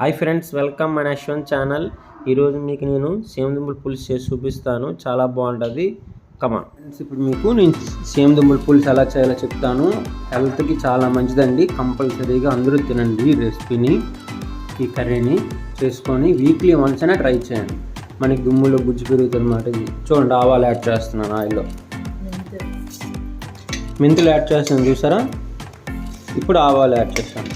Hi friends welcome మన Yashwant channel. ఈరోజు మీకు నేను సేమ్ దుంబుల పులుసు చేసి చూపిస్తాను. చాలా బాగుంటుంది. కమాన్ ఫ్రెండ్స్ ఇప్పుడు మీకు నేను సేమ్ దుంబుల పులుసు ఎలా చేయాలో చెప్తాను. హెల్త్కి చాలా మంచిదండి. కంపల్సరీగా అందరూ తినండి ఈ రెసిపీని ఈ కర్రీని చేసుకొని వీక్లీ వన్స్ అయినా ట్రై చేయండి. మనకి దుమ్ములో గుజ్జు పెరుగుతుంది అన్నమాట ఇది. చూడండి ఆవాలు యాడ్ చేస్తున్నాను ఆయిల్లో. మెంతులు. యాడ్ చేస్తాను చూసారా? ఇప్పుడు ఆవాలు యాడ్ చేస్తాను.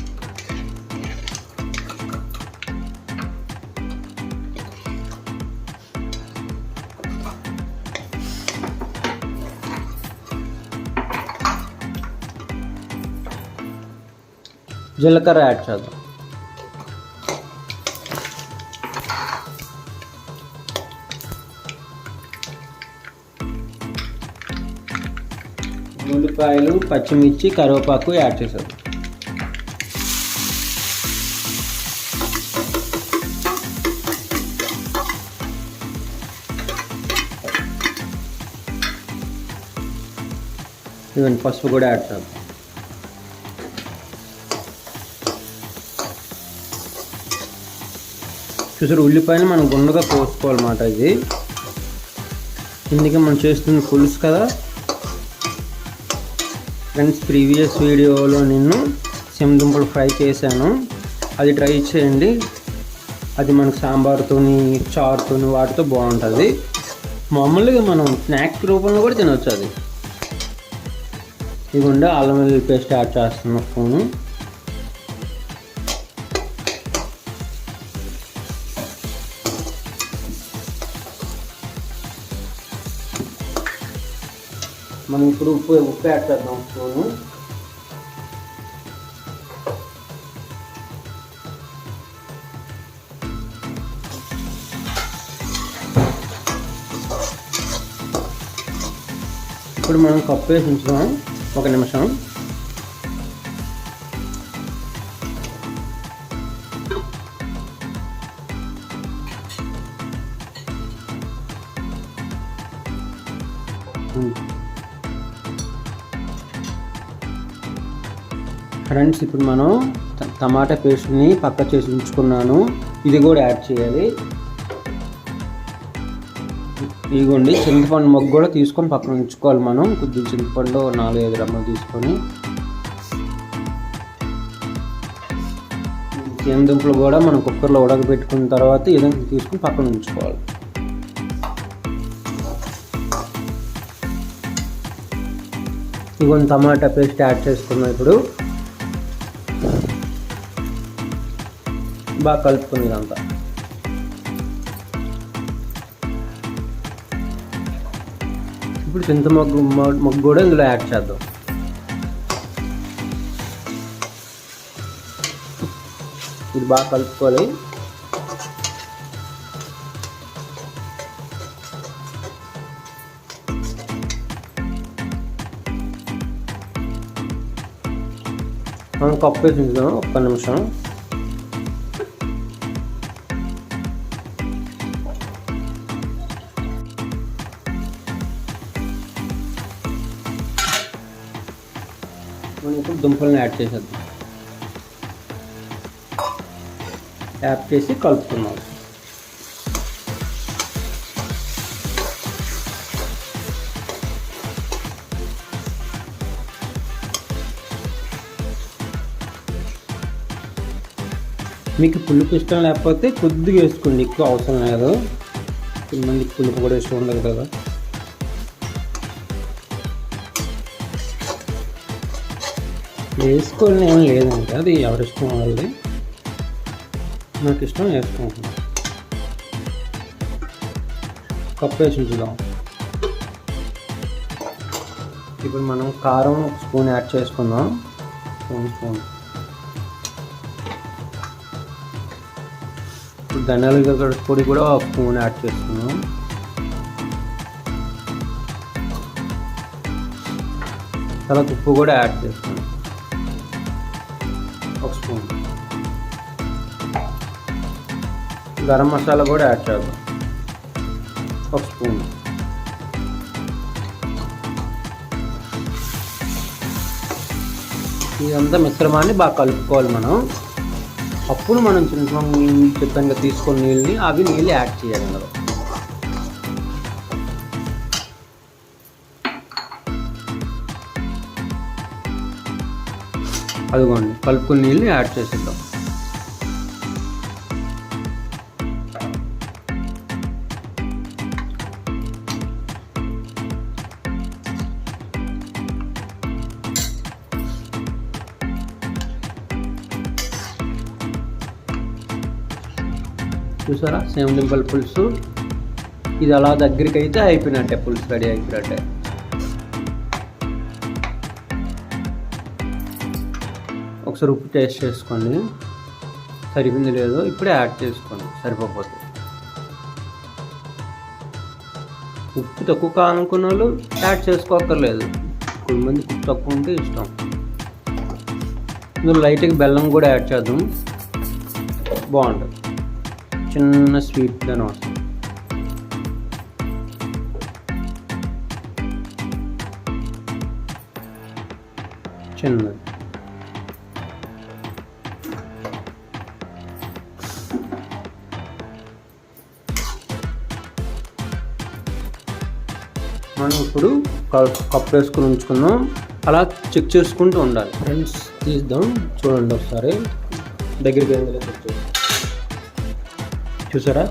జీలకర్ర యాడ్ చేద్దాం. ఉల్లిపాయలు పచ్చిమిర్చి కరివేపాకు యాడ్ చేశారు ఈవెన్ పసుపు కూడా యాడ్ చేద్దాం. చూసారు ఉల్లిపాయలు మనం గుండగా కోసుకోవాలన్నమాట ఇది. ఇందుకే మనం చేస్తున్న పులుసు కదా. ఫ్రెండ్స్ ప్రీవియస్ వీడియోలో నేను సెమదుంపలు ఫ్రై చేశాను. అది ట్రై చేయండి. అది మనకు సాంబార్తోని చారుతోని వాటితో బాగుంటుంది. మామూలుగా మనం స్నాక్స్ రూపంలో కూడా తినవచ్చు అది. ఇదిగోండి అల్లం వెల్లుల్లి పేస్ట్ యాడ్ చేస్తున్నాం స్పూను మనం ఇప్పుడు ఉప్పు ఉప్పు యాడ్ చేద్దాం స్పూను ఇప్పుడు మనం కప్పు వేసి ఉంచుదాం ఒక నిమిషం ఫ్రెండ్స్ ఇప్పుడు మనం టమాటా పేస్ట్ని పక్క చేసి ఉంచుకున్నాను. ఇది కూడా యాడ్ చేయాలి. ఇదిగోండి చింతపండు మొగ్గు కూడా తీసుకొని పక్కన ఉంచుకోవాలి మనం. కొద్దిగా చింతపండు నాలుగు ఐదు రమ్మలు తీసుకొని. సేమ్ కూడా మనం కుక్కర్లో ఉడకబెట్టుకున్న తర్వాత ఏదైనా తీసుకొని పక్కన ఉంచుకోవాలి. ఇదిగోండి టమాటా పేస్ట్ యాడ్ చేసుకున్నాం ఇప్పుడు. బాగా కలుపుకుంది ఇదంతా. ఇప్పుడు చింత మగ్గు మగ్గు కూడా ఇందులో యాడ్ చేద్దాం. ఇది బాగా కలుపుకోవాలి మనం కప్పు వేసి ఉంచుదాం ఒక్క నిమిషం. ఇప్పుడు దుంపలను యాడ్ చేసేద్దాం. యాడ్ చేసి కలుపుతున్నాం. మీకు పులుపు ఇష్టం లేకపోతే కొద్దిగా వేసుకోండి ఎక్కువ అవసరం లేదు. కొంతమందికి పులుపు కూడా ఇష్టం ఉండదు కదా. వేసుకోవాలని ఏం లేదంటే అది ఎవరిష్టం వాళ్ళది. నాకు ఇష్టం వేసుకుంటున్నాను కప్పు వేసి ఉంచుదాం. ఇప్పుడు మనం కారం ఒక స్పూన్ యాడ్ చేసుకుందాం. Spoon spoon. ఇప్పుడు ధనియాల పొడి కూడా ఒక స్పూన్ యాడ్ చేసుకున్నాం తర్వాత ఉప్పు కూడా యాడ్ చేసుకున్నాం ఒక స్పూన్. గరం మసాలా కూడా యాడ్ చేద్దాం. ఒక స్పూన్. ఇదంతా మిశ్రమాన్ని బాగా కలుపుకోవాలి మనం. అప్పుడు మనం చిన్న నీళ్ళు చెప్పాను నీళ్ళని అవి నీళ్ళు యాడ్ చేయాలి అందులో. అదిగోండి కలుపుకున్న నీళ్ళు యాడ్ చేసేద్దాం. చూసారా? సేమ్ లింపల్ పులుసు. ఇది అలా దగ్గరికి అయితే అయిపోయినట్టే పులుసు రెడీ అయిపోయినట్టే. ఒకసారి ఉప్పు టేస్ట్ చేసుకోండి. సరిపోయింది లేదో ఇప్పుడే యాడ్ చేసుకోండి. సరిపోతే ఉప్పు తక్కువ కావాలనుకున్న వాళ్ళు యాడ్ చేసుకోక్కర్లేదు. కొంతమంది ఉప్పు తక్కువ ఉంటే ఇష్టం. ఇందులో లైట్గా బెల్లం కూడా యాడ్ చేద్దాం. బాగుంటుంది. చిన్న స్వీట్ దాని వస్తుంది. చిన్నది. మనం ఇప్పుడు కప్పు వేసుకుని ఉంచుకుందాం. అలా చెక్ చేసుకుంటూ ఉండాలి. ఫ్రెండ్స్ తీద్దాం. చూడండి ఒకసారి. దగ్గరికి అయిందో చెక్ చూసారా?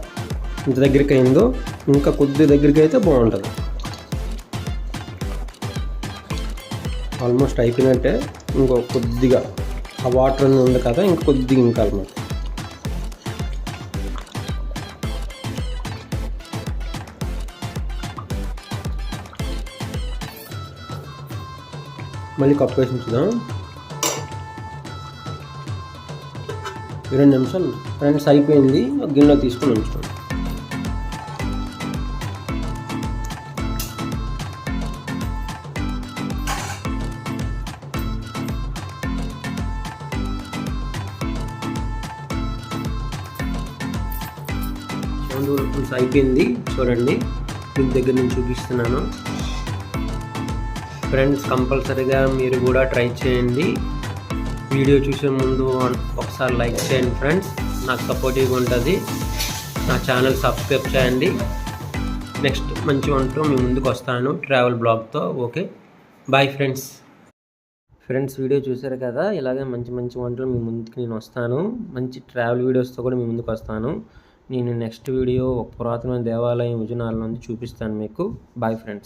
ఇంత దగ్గరికి అయిందో? ఇంకా కొద్ది దగ్గరికి అయితే బాగుంటుంది. ఆల్మోస్ట్ అయిపోయినట్టే. ఇంకో కొద్దిగా ఆ వాటర్ ఉంది కదా ఇంకా కొద్దిగా ఇంకా అనమాట మళ్ళీ కప్పు వేసి ఉంచుదాం. రెండు నిమిషాలు. ఫ్రెండ్స్ అయిపోయింది ఒక గిన్నెలో తీసుకుని ఉంచుకోండి. అయిపోయింది చూడండి. మీకు దగ్గర నుంచి చూపిస్తున్నాను. ఫ్రెండ్స్ కంపల్సరీగా మీరు కూడా ట్రై చేయండి. వీడియో చూసే ముందు ఒకసారి లైక్ చేయండి ఫ్రెండ్స్. నాకు సపోర్టివ్గా ఉంటుంది. నా ఛానల్ సబ్స్క్రైబ్ చేయండి. నెక్స్ట్ మంచి వంటూ మీ ముందుకు వస్తాను travel బ్లాగ్తో. Okay? Bye friends. Friends video చూసారు కదా? ఇలాగే మంచి మంచి వంటలు మీ ముందుకు నేను వస్తాను. మంచి ట్రావెల్ వీడియోస్తో కూడా మీ ముందుకు వస్తాను. నేను నెక్స్ట్ వీడియో ఒక పురాతన దేవాలయం విజయనగరం చూపిస్తాను మీకు. Bye friends.